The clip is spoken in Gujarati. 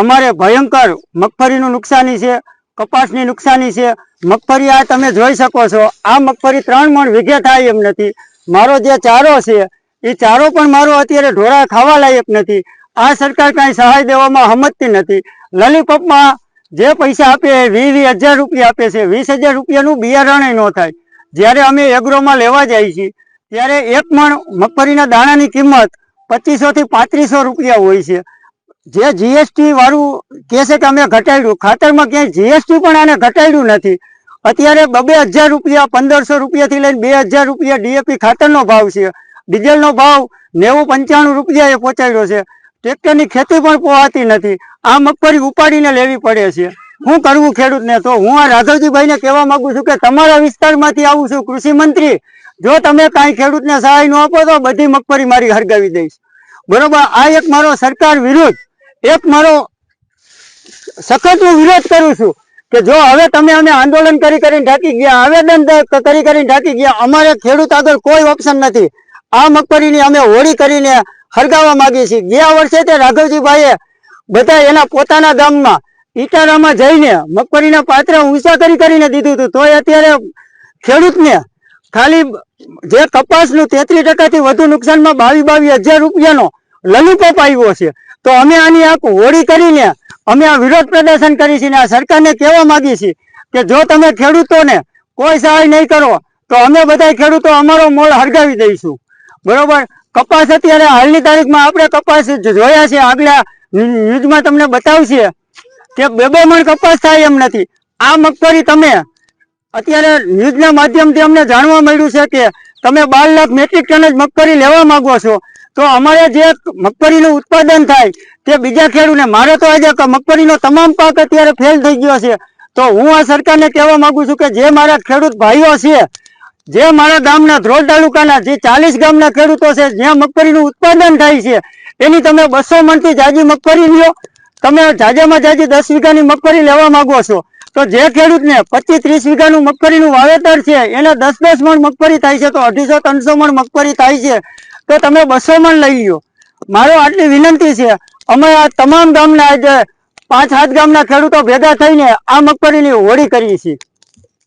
અમારે ભયંકર મગફળીનું નુકસાની છે, કપાસની નુકસાની છે. મગફળી આ તમે જોઈ શકો છો. આ મગફળી ત્રણ મણ વીઘે થાય એમ નથી. મારો જે ચારો છે, એ ચારો પણ મારો અત્યારે ઢોરા ખાવા લાયક નથી. આ સરકાર કાંઈ સહાય દેવામાં સમજતી નથી. લલીપોપમાં જે પૈસા આપે એ વીસ વીસ હજાર રૂપિયા આપે છે. વીસ હજાર રૂપિયાનું બિયારણય ન થાય. જ્યારે અમે એગ્રોમાં લેવા જઈએ છીએ, ત્યારે એક મણ મગફળીના દાણાની કિંમત પચીસો થી પાંત્રીસો રૂપિયા હોય છે. જે જીએસટી વાળું કે છે કે અમે ઘટાડ્યું ખાતરમાં ક્યાંય જીએસટી પણ આને ઘટાડ્યું નથી. અત્યારે બબે હજાર રૂપિયા, પંદરસો રૂપિયાથી લઈને બે હજાર રૂપિયા ડીએપી ખાતરનો ભાવ છે. ડીઝલનો ભાવ નેવું પંચાણું રૂપિયા એ પહોંચાડ્યો છે. ટ્રેક્ટરની ખેતી પણ પોહાતી નથી. આ મગફળી ઉપાડીને લેવી પડે છે. હું કરવું ખેડૂતને તો હું આ રાઘવજીભાઈને કહેવા માંગુ છું કે તમારા વિસ્તારમાંથી આવું છું, કૃષિ મંત્રી. જો તમે કાંઈ ખેડૂતને સહાય ન આપો તો બધી મગફળી મારી હરગાવી દઈશ. બરોબર? આ એક મારો સરકાર વિરુદ્ધ એક મારો સખત હું વિરોધ કરું છું કે જો હવે તમે અમે આંદોલન કરી કરીને ઢાંકી ગયા, આવેદન કરી કરીને ઢાંકી ગયા, અમારે ખેડૂત આગળ કોઈ ઓપ્શન નથી. આ મગફળીની અમે હોળી કરીને હરગાવવા માંગીએ છીએ. ગયા વર્ષે તે રાઘવજીભાઈએ બધા એના પોતાના ગામમાં ઈટારામાં જઈને મગફળીના પાત્ર ઊંચા કરી કરીને દીધું હતું. તોય અત્યારે ખેડૂતને ખાલી જે કપાસનું તેત્રીસ ટકાથી વધુ નુકસાનમાં બાવી બાવી હજાર રૂપિયાનો લલીપોપ આવ્યો છે. તો અમે આની આંખ હોળી કરીને, અમે આ વિરોધ પ્રદર્શન કરી છીએ આ સરકારને કહેવા માંગીએ છીએ કે જો તમે ખેડૂતોને કોઈ સહાય નહીં કરો, તો અમે બધા ખેડૂતો અમારો મોળ હળગાવી દઈશું. બરોબર? કપાસ અત્યારે હાલની તારીખમાં આપણે કપાસ જોયા છે. આગલા ન્યૂઝમાં તમને બતાવશે કે બે બે મણ કપાસ થાય એમ નથી. આ મગફળી તમે અત્યારે ન્યૂઝના માધ્યમથી અમને જાણવા મળ્યું છે કે તમે બાર લાખ મેટ્રિક ટન જ મગફળી લેવા માંગો છો. તો અમારે જે મગફળીનું ઉત્પાદન થાય તે બીજા ખેડૂતને મારે તો આજે મગફળીનો તમામ પાક અત્યારે ફેલ થઈ ગયો છે. તો હું આ સરકારને કહેવા માંગુ છું કે જે મારા ખેડૂત ભાઈઓ છે, જે મારા ગામના ધ્રોલ તાલુકાના, જે ચાલીસ ગામના ખેડૂતો છે, જ્યાં મગફળીનું ઉત્પાદન થાય છે, એની તમે બસો મણથી જાજી મગફળી લ્યો. તમે જાજામાં જાજી દસ વીઘાની મગફળી લેવા માંગો છો. તો જે ખેડૂતને પચીસ ત્રીસ વીઘાનું મગફળીનું વાવેતર છે, એને દસ દસ મણ મગફળી થાય છે, તો અઢીસો, ત્રણસો મણ મગફળી થાય છે. તો તમે બસો મણ લઈ ગયો. મારો આટલી વિનંતી છે. અમે આ તમામ ગામના આજે પાંચ સાત ગામના ખેડૂતો ભેગા થઈને આ મગફળીની હોળી કરીએ છીએ.